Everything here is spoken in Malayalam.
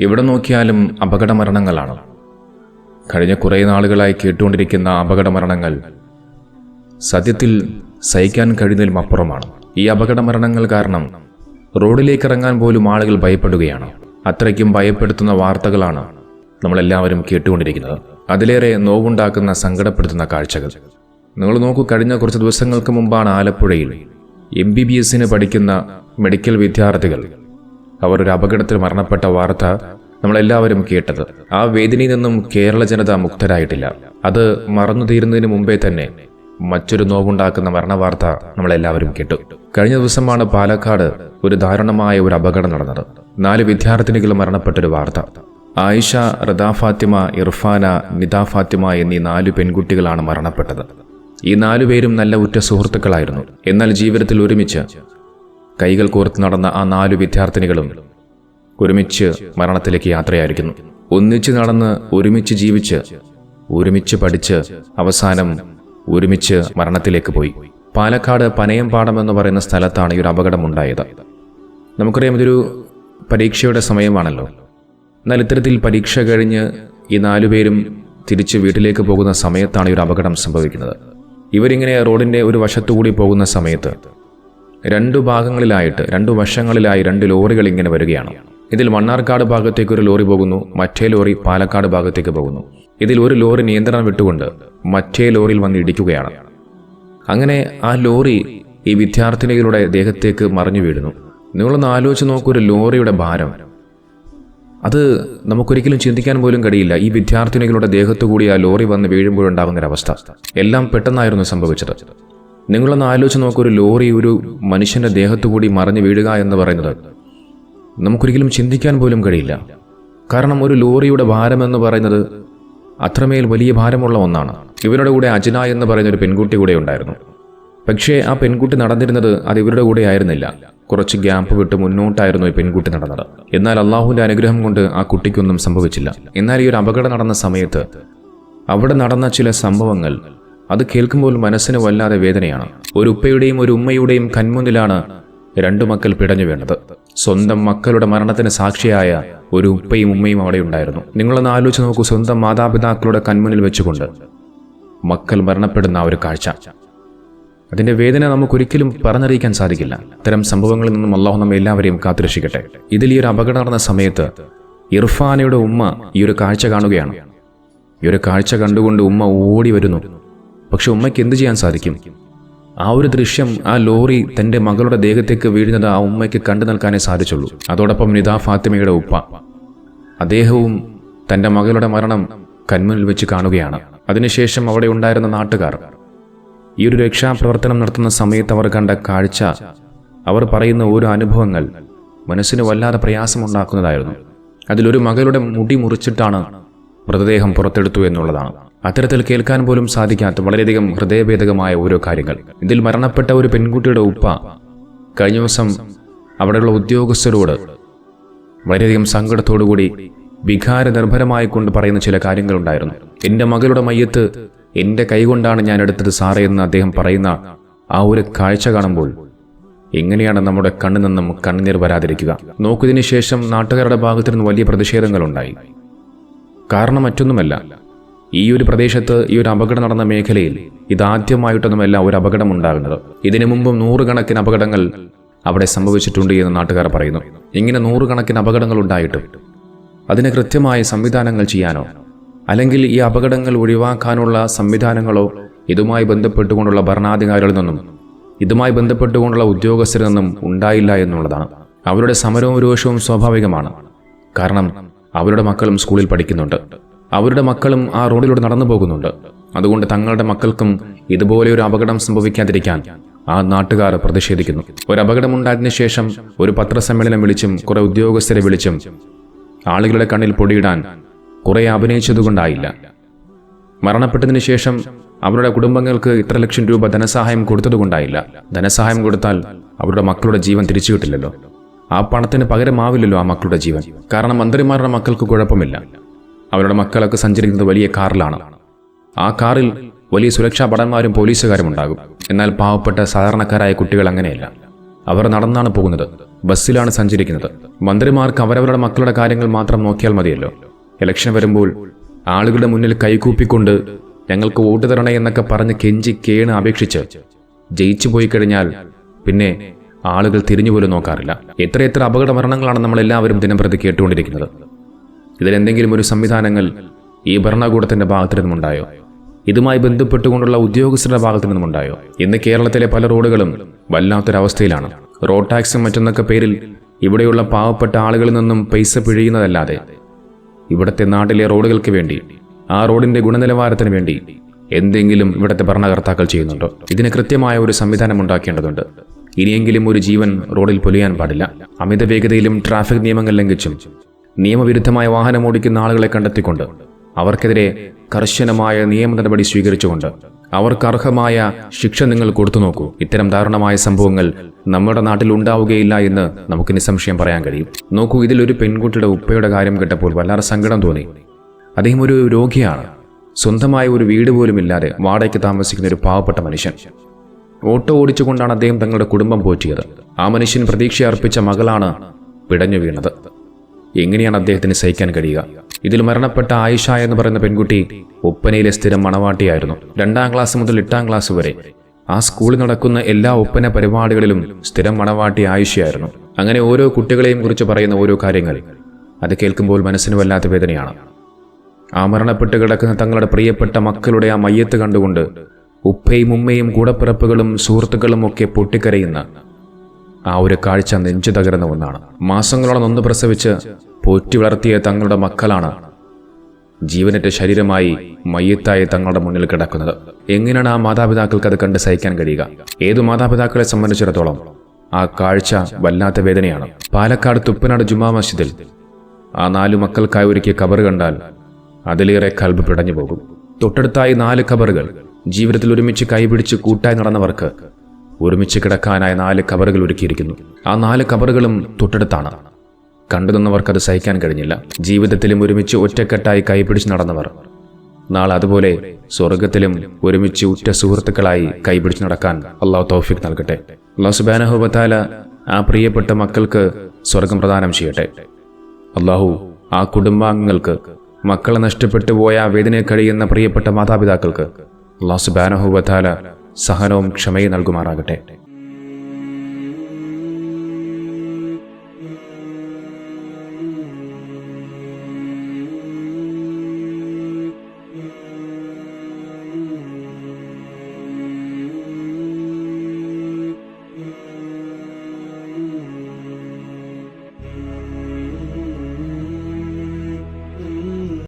എവിടെ നോക്കിയാലും അപകടമരണങ്ങളാണ്. കഴിഞ്ഞ കുറേ നാളുകളായി കേട്ടുകൊണ്ടിരിക്കുന്ന അപകടമരണങ്ങൾ സത്യത്തിൽ സഹിക്കാൻ കഴിയുന്നതിലും അപ്പുറമാണ്. ഈ അപകടമരണങ്ങൾ കാരണം റോഡിലേക്ക് ഇറങ്ങാൻ പോലും ആളുകൾ ഭയപ്പെടുകയാണ്. അത്രയ്ക്കും ഭയപ്പെടുത്തുന്ന വാർത്തകളാണ് നമ്മളെല്ലാവരും കേട്ടുകൊണ്ടിരിക്കുന്നത്. അതിലേറെ നോവുണ്ടാക്കുന്ന സങ്കടപ്പെടുത്തുന്ന കാഴ്ചകൾ. നിങ്ങൾ നോക്കൂ കഴിഞ്ഞ കുറച്ച് ദിവസങ്ങൾക്ക് മുമ്പാണ് ആലപ്പുഴയിൽ എം ബി ബി എസിന് പഠിക്കുന്ന മെഡിക്കൽ വിദ്യാർത്ഥികൾ അവർ ഒരു അപകടത്തിൽ മരണപ്പെട്ട വാർത്ത നമ്മളെല്ലാവരും കേട്ടത്. ആ വേദനയിൽ നിന്നും കേരള ജനത മുക്തരായിട്ടില്ല. അത് മറന്നു തീരുന്നതിന് മുമ്പേ തന്നെ മറ്റൊരു നോവുണ്ടാക്കുന്ന മരണവാർത്ത നമ്മളെല്ലാവരും കേട്ടു. കഴിഞ്ഞ ദിവസമാണ് പാലക്കാട് ഒരു ദാരുണമായ ഒരു അപകടം നടന്നത്. നാല് വിദ്യാർത്ഥിനികൾ മരണപ്പെട്ടൊരു വാർത്ത. ആയിഷ റദാ ഫാത്തിമ ഇർഫാന നിദാ ഫാത്തിമ എന്നീ നാലു പെൺകുട്ടികളാണ് മരണപ്പെട്ടത്. ഈ നാലുപേരും നല്ല ഉറ്റ സുഹൃത്തുക്കളായിരുന്നു. എന്നാൽ ജീവിതത്തിൽ ഒരുമിച്ച് കൈകൾ കോർത്ത് നടന്ന ആ നാലു വിദ്യാർത്ഥിനികളും ഒരുമിച്ച് മരണത്തിലേക്ക് യാത്രയായിരിക്കുന്നു. ഒന്നിച്ച് നടന്ന് ഒരുമിച്ച് ജീവിച്ച് ഒരുമിച്ച് പഠിച്ച് അവസാനം ഒരുമിച്ച് മരണത്തിലേക്ക് പോയി. പാലക്കാട് പനയംപാടം എന്ന് പറയുന്ന സ്ഥലത്താണ് ഈ ഒരു അപകടം അപകടമുണ്ടായത്. നമുക്കറിയാം ഇതൊരു പരീക്ഷയുടെ സമയമാണല്ലോ. എന്നാൽ ഇത്തരത്തിൽ പരീക്ഷ കഴിഞ്ഞ് ഈ നാലു പേരും തിരിച്ച് വീട്ടിലേക്ക് പോകുന്ന സമയത്താണ് ഈ ഒരു അപകടം സംഭവിക്കുന്നത്. ഇവരിങ്ങനെ റോഡിന്റെ ഒരു വശത്തുകൂടി പോകുന്ന സമയത്ത് രണ്ടു ഭാഗങ്ങളിലായിട്ട് രണ്ടു വശങ്ങളിലായി രണ്ട് ലോറികൾ ഇങ്ങനെ വരികയാണ്. ഇതിൽ മണ്ണാർക്കാട് ഭാഗത്തേക്ക് ഒരു ലോറി പോകുന്നു മറ്റേ ലോറി പാലക്കാട് ഭാഗത്തേക്ക് പോകുന്നു. ഇതിൽ ഒരു ലോറി നിയന്ത്രണം വിട്ടുകൊണ്ട് മറ്റേ ലോറിയിൽ വന്ന് ഇടിക്കുകയാണ്. അങ്ങനെ ആ ലോറി ഈ വിദ്യാർത്ഥിനികളുടെ ദേഹത്തേക്ക് മറിഞ്ഞു വീഴുന്നു. നിങ്ങളൊന്ന് ആലോചിച്ച് നോക്കൂ ഒരു ലോറിയുടെ ഭാരം. അത് നമുക്കൊരിക്കലും ചിന്തിക്കാൻ പോലും കഴിയില്ല. ഈ വിദ്യാർത്ഥിനികളുടെ ദേഹത്തു കൂടി ആ ലോറി വന്ന് വീഴുമ്പോഴുണ്ടാകുന്നൊരവസ്ഥ. എല്ലാം പെട്ടെന്നായിരുന്നു സംഭവിച്ചത്. നിങ്ങളൊന്ന് ആലോചിച്ച് നോക്കൊരു ലോറി ഒരു മനുഷ്യന്റെ ദേഹത്തു കൂടി മറിഞ്ഞു വീഴുക എന്ന് പറയുന്നത് നമുക്കൊരിക്കലും ചിന്തിക്കാൻ പോലും കഴിയില്ല. കാരണം ഒരു ലോറിയുടെ ഭാരം എന്ന് പറയുന്നത് അത്രമേൽ വലിയ ഭാരമുള്ള ഒന്നാണ്. ഇവരുടെ കൂടെ അജന എന്ന് പറയുന്ന ഒരു പെൺകുട്ടി കൂടെ ഉണ്ടായിരുന്നു. പക്ഷേ ആ പെൺകുട്ടി നടന്നിരുന്നത് അത് ഇവരുടെ കൂടെ ആയിരുന്നില്ല. കുറച്ച് ഗ്യാപ്പ് വിട്ട് മുന്നോട്ടായിരുന്നു ഈ പെൺകുട്ടി നടന്നത്. എന്നാൽ അള്ളാഹുവിന്റെ അനുഗ്രഹം കൊണ്ട് ആ കുട്ടിക്കൊന്നും സംഭവിച്ചില്ല. എന്നാൽ ഈ ഒരു അപകടം നടന്ന സമയത്ത് അവിടെ നടന്ന ചില സംഭവങ്ങൾ അത് കേൾക്കുമ്പോൾ മനസ്സിന് വല്ലാതെ വേദനയാണ്. ഒരു ഉപ്പയുടെയും ഒരു ഉമ്മയുടെയും കൺമുന്നിലാണ് രണ്ടു മക്കൾ പിടഞ്ഞു വീണത്. സ്വന്തം മക്കളുടെ മരണത്തിന് സാക്ഷിയായ ഒരു ഉപ്പയും ഉമ്മയും അവിടെ ഉണ്ടായിരുന്നു. നിങ്ങളൊന്ന് ആലോചിച്ച് നോക്കൂ സ്വന്തം മാതാപിതാക്കളുടെ കൺമുന്നിൽ വെച്ചുകൊണ്ട് മക്കൾ മരണപ്പെടുന്ന ആ ഒരു കാഴ്ച. അതിന്റെ വേദന നമുക്കൊരിക്കലും പറഞ്ഞറിയിക്കാൻ സാധിക്കില്ല. ഇത്തരം സംഭവങ്ങളിൽ നിന്നും അള്ളാഹു നമ്മെ എല്ലാവരെയും കാത്തുരക്ഷിക്കട്ടെ. ഇതിൽ ഈ ഒരു അപകടം നടന്ന സമയത്ത് ഇർഫാനയുടെ ഉമ്മ ഈ ഒരു കാഴ്ച കാണുകയാണ്. ഈ ഒരു കാഴ്ച കണ്ടുകൊണ്ട് ഉമ്മ ഓടി വരുന്നു. പക്ഷെ ഉമ്മയ്ക്ക് എന്ത് ചെയ്യാൻ സാധിക്കും? ആ ഒരു ദൃശ്യം ആ ലോറി തന്റെ മകളുടെ ദേഹത്തേക്ക് വീഴുന്നത് ആ ഉമ്മയ്ക്ക് കണ്ടു നിൽക്കാനേ സാധിച്ചുള്ളൂ. അതോടൊപ്പം നിതാ ഫാത്തിമയുടെ ഉപ്പ. അദ്ദേഹവും തന്റെ മകളുടെ മരണം കൺമുന്നിൽ വെച്ച് കാണുകയാണ്. അതിനുശേഷം അവിടെ ഉണ്ടായിരുന്ന നാട്ടുകാർ ഈ ഒരു രക്ഷാപ്രവർത്തനം നടത്തുന്ന സമയത്ത് അവർ കണ്ട കാഴ്ച അവർ പറയുന്ന ഓരോ അനുഭവങ്ങൾ മനസ്സിന് വല്ലാതെ പ്രയാസമുണ്ടാക്കുന്നതായിരുന്നു. അതിലൊരു മകളുടെ മുടി മുറിച്ചിട്ടാണ് മൃതദേഹം പുറത്തെടുത്തു എന്നുള്ളതാണ്. അത്തരത്തിൽ കേൾക്കാൻ പോലും സാധിക്കാത്ത വളരെയധികം ഹൃദയഭേദകമായ ഓരോ കാര്യങ്ങൾ. ഇതിൽ മരണപ്പെട്ട ഒരു പെൺകുട്ടിയുടെ ഉപ്പ കഴിഞ്ഞ ദിവസം അവിടെയുള്ള ഉദ്യോഗസ്ഥരോട് വളരെയധികം സങ്കടത്തോടുകൂടി വികാര നിർഭരമായി കൊണ്ട് പറയുന്ന ചില കാര്യങ്ങളുണ്ടായിരുന്നു. എന്റെ മകളുടെ മയ്യത്ത് എന്റെ കൈകൊണ്ടാണ് ഞാൻ എടുത്തത് സാറേ എന്ന് അദ്ദേഹം പറയുന്ന ആ ഒരു കാഴ്ച കാണുമ്പോൾ എങ്ങനെയാണ് നമ്മുടെ കണ്ണിൽ നിന്നും കണ്ണുനീർ വരാതിരിക്കുക? നോക്കിയതിനു ശേഷം നാട്ടുകാരുടെ ഭാഗത്തു നിന്ന് വലിയ പ്രതിഷേധങ്ങളുണ്ടായി. കാരണം മറ്റൊന്നുമല്ല. ഈ ഒരു പ്രദേശത്ത് ഈ ഒരു അപകടം നടന്ന മേഖലയിൽ ഇതാദ്യമായിട്ടൊന്നുമല്ല ഒരു അപകടം ഉണ്ടാകുന്നത് ഇതിനു മുമ്പും നൂറുകണക്കിന് അപകടങ്ങൾ അവിടെ സംഭവിച്ചിട്ടുണ്ട് എന്ന് നാട്ടുകാർ പറയുന്നു. ഇങ്ങനെ നൂറുകണക്കിന് അപകടങ്ങൾ ഉണ്ടായിട്ടും അതിന് കൃത്യമായ സംവിധാനങ്ങൾ ചെയ്യാനോ അല്ലെങ്കിൽ ഈ അപകടങ്ങൾ ഒഴിവാക്കാനുള്ള സംവിധാനങ്ങളോ ഇതുമായി ബന്ധപ്പെട്ടുകൊണ്ടുള്ള ഭരണാധികാരികളിൽ നിന്നും ഇതുമായി ബന്ധപ്പെട്ടുകൊണ്ടുള്ള ഉദ്യോഗസ്ഥരിൽ നിന്നും ഉണ്ടായില്ല എന്നുള്ളതാണ്. അവരുടെ സമരവും രോഷവും സ്വാഭാവികമാണ്. കാരണം അവരുടെ മക്കളും സ്കൂളിൽ പഠിക്കുന്നുണ്ട്. അവരുടെ മക്കളും ആ റോഡിലൂടെ നടന്നു പോകുന്നുണ്ട്. അതുകൊണ്ട് തങ്ങളുടെ മക്കൾക്കും ഇതുപോലെ ഒരു അപകടം സംഭവിക്കാതിരിക്കാൻ ആ നാട്ടുകാർ പ്രതിഷേധിക്കുന്നു. ഒരു അപകടമുണ്ടായതിനു ശേഷം ഒരു പത്രസമ്മേളനം വിളിച്ചും കുറെ ഉദ്യോഗസ്ഥരെ വിളിച്ചും ആളുകളുടെ കണ്ണിൽ പൊടിയിടാൻ കുറെ അഭിനയിച്ചതുകൊണ്ടായില്ല. മരണപ്പെട്ടതിന് ശേഷം അവരുടെ കുടുംബങ്ങൾക്ക് ഇത്ര ലക്ഷം രൂപ ധനസഹായം കൊടുത്തതുകൊണ്ടായില്ല. ധനസഹായം കൊടുത്താൽ അവരുടെ മക്കളുടെ ജീവൻ തിരിച്ചു കിട്ടില്ലല്ലോ. ആ പണത്തിന് പകരമാവില്ലല്ലോ ആ മക്കളുടെ ജീവൻ. കാരണം മന്ത്രിമാരുടെ മക്കൾക്ക് കുഴപ്പമില്ല. അവരുടെ മക്കളൊക്കെ സഞ്ചരിക്കുന്നത് വലിയ കാറിലാണ്. ആ കാറിൽ വലിയ സുരക്ഷാ ഭടന്മാരും പോലീസുകാരും ഉണ്ടാകും. എന്നാൽ പാവപ്പെട്ട സാധാരണക്കാരായ കുട്ടികൾ അങ്ങനെയല്ല. അവർ നടന്നാണ് പോകുന്നത്. ബസ്സിലാണ് സഞ്ചരിക്കുന്നത്. മന്ത്രിമാർക്ക് അവരവരുടെ മക്കളുടെ കാര്യങ്ങൾ മാത്രം നോക്കിയാൽ മതിയല്ലോ. ഇലക്ഷൻ വരുമ്പോൾ ആളുകളുടെ മുന്നിൽ കൈകൂപ്പിക്കൊണ്ട് ഞങ്ങൾക്ക് വോട്ട് തരണേ എന്നൊക്കെ പറഞ്ഞ് കെഞ്ചി കേണ് അപേക്ഷിച്ച് ജയിച്ചു പോയി കഴിഞ്ഞാൽ പിന്നെ ആളുകൾ തിരിഞ്ഞുപോലും നോക്കാറില്ല. എത്രയെത്ര അപകട മരണങ്ങളാണ് നമ്മൾ എല്ലാവരും ദിനംപ്രതി കേട്ടുകൊണ്ടിരിക്കുന്നത്. ഇതിലെന്തെങ്കിലും ഒരു സംവിധാനങ്ങൾ ഈ ഭരണകൂടത്തിന്റെ ഭാഗത്തു നിന്നുമുണ്ടായോ? ഇതുമായി ബന്ധപ്പെട്ടുകൊണ്ടുള്ള ഉദ്യോഗസ്ഥരുടെ ഭാഗത്തു നിന്നുമുണ്ടായോ? ഇന്ന് കേരളത്തിലെ പല റോഡുകളും വല്ലാത്തൊരവസ്ഥയിലാണ്. റോഡ് ടാക്സും മറ്റൊന്നൊക്കെ പേരിൽ ഇവിടെയുള്ള പാവപ്പെട്ട ആളുകളിൽ നിന്നും പൈസ പിഴിയുന്നതല്ലാതെ. ഇവിടുത്തെ നാട്ടിലെ റോഡുകൾക്ക് വേണ്ടി ആ റോഡിന്റെ ഗുണനിലവാരത്തിന് വേണ്ടി എന്തെങ്കിലും ഇവിടുത്തെ ഭരണകർത്താക്കൾ ചെയ്യുന്നുണ്ടോ? ഇതിന് കൃത്യമായ ഒരു സംവിധാനം ഉണ്ടാക്കേണ്ടതുണ്ട്. ഇനിയെങ്കിലും ഒരു ജീവൻ റോഡിൽ പൊലിയാൻ പാടില്ല. അമിത വേഗതയിലും ട്രാഫിക് നിയമങ്ങൾ ലംഘിച്ചും നിയമവിരുദ്ധമായ വാഹനം ഓടിക്കുന്ന ആളുകളെ കണ്ടെത്തിക്കൊണ്ട് അവർക്കെതിരെ കർശനമായ നിയമ നടപടി സ്വീകരിച്ചുകൊണ്ട് അവർക്ക് അർഹമായ ശിക്ഷ നിങ്ങൾ കൊടുത്തു നോക്കൂ. ഇത്തരം ദാരുണമായ സംഭവങ്ങൾ നമ്മുടെ നാട്ടിൽ ഉണ്ടാവുകയില്ല എന്ന് നമുക്ക് നിസ്സംശയം പറയാൻ കഴിയും. നോക്കൂ ഇതിലൊരു പെൺകുട്ടിയുടെ ഉപ്പയുടെ കാര്യം കേട്ടപ്പോൾ വല്ലാതെ സങ്കടം തോന്നി. അദ്ദേഹം ഒരു രോഗിയാണ്. സ്വന്തമായ ഒരു വീട് പോലും ഇല്ലാതെ വാടകയ്ക്ക് താമസിക്കുന്ന ഒരു പാവപ്പെട്ട മനുഷ്യൻ. ഓട്ടോ ഓടിച്ചുകൊണ്ടാണ് അദ്ദേഹം തങ്ങളുടെ കുടുംബം പോറ്റിയത്. ആ മനുഷ്യൻ പ്രതീക്ഷ അർപ്പിച്ച മകളാണ് പിടഞ്ഞു വീണത്. എങ്ങനെയാണ് അദ്ദേഹത്തിന് സഹിക്കാൻ കഴിയുക? ഇതിൽ മരണപ്പെട്ട ആയിഷ എന്ന് പറയുന്ന പെൺകുട്ടി ഒപ്പനയിലെ സ്ഥിരം മണവാട്ടിയായിരുന്നു. രണ്ടാം ക്ലാസ് മുതൽ എട്ടാം ക്ലാസ് വരെ. ആ സ്കൂളിൽ നടക്കുന്ന എല്ലാ ഒപ്പന പരിപാടികളിലും സ്ഥിരം മണവാട്ടി ആയിഷയായിരുന്നു. അങ്ങനെ ഓരോ കുട്ടികളെയും കുറിച്ച് പറയുന്ന ഓരോ കാര്യങ്ങൾ അത് കേൾക്കുമ്പോൾ മനസ്സിന് വല്ലാത്ത വേദനയാണ്. ആ മരണപ്പെട്ട് കിടക്കുന്ന തങ്ങളുടെ പ്രിയപ്പെട്ട മക്കളുടെ ആ മയ്യത്ത് കണ്ടുകൊണ്ട് ഉപ്പയും ഉമ്മയും കൂടപ്പിറപ്പുകളും സുഹൃത്തുക്കളും ഒക്കെ പൊട്ടിക്കരയുന്ന ആ ഒരു കാഴ്ച നെഞ്ചു തകരുന്ന ഒന്നാണ്. മാസങ്ങളോളം നൊന്ന് പ്രസവിച്ച് പോറ്റി വളർത്തിയ തങ്ങളുടെ മക്കളാണ് ജീവനറ്റ ശരീരമായി മയ്യത്തായി തങ്ങളുടെ മുന്നിൽ കിടക്കുന്നത്. എങ്ങനെയാണ് ആ മാതാപിതാക്കൾക്ക് അത് കണ്ട് സഹിക്കാൻ കഴിയുക? ഏതു മാതാപിതാക്കളെ സംബന്ധിച്ചിടത്തോളം ആ കാഴ്ച വല്ലാത്ത വേദനയാണ്. പാലക്കാട് തുപ്പനാട് ജുമാ മസ്ജിദിൽ ആ നാലു മക്കൾക്കായി ഒരുക്കിയ കബർ കണ്ടാൽ അതിലേറെ കൽബ് പിടഞ്ഞു പോകും. തൊട്ടടുത്തായി നാല് കബറുകൾ ജീവിതത്തിൽ ഒരുമിച്ച് കൈപിടിച്ച് കൂട്ടായി നടന്നവർക്ക് ഒരുമിച്ച് കിടക്കാനായി നാല് കബറുകൾ ഒരുക്കിയിരിക്കുന്നു. ആ നാല് കബറുകളും തൊട്ടടുത്താണ്. കണ്ടു അത് സഹിക്കാൻ കഴിഞ്ഞില്ല. ജീവിതത്തിലും ഒരുമിച്ച് ഒറ്റക്കെട്ടായി കൈപിടിച്ച് നടന്നവർ. നാളെ അതുപോലെ സ്വർഗത്തിലും ഒരുമിച്ച് ഉറ്റ സുഹൃത്തുക്കളായി കൈപിടിച്ച് നടക്കാൻ അള്ളാഹു തൗഫിക് നൽകട്ടെ. അള്ളാഹു സുബാനഹുബത്താല ആ പ്രിയപ്പെട്ട മക്കൾക്ക് സ്വർഗം പ്രദാനം ചെയ്യട്ടെ. അള്ളാഹു ആ കുടുംബാംഗങ്ങൾക്ക് മക്കളെ നഷ്ടപ്പെട്ടു പോയ വേദനയെ കഴിയുന്ന പ്രിയപ്പെട്ട മാതാപിതാക്കൾക്ക് അള്ളാഹു സുബാനഹുബത്താല സഹനവും ക്ഷമയും നൽകുമാറാകട്ടെ.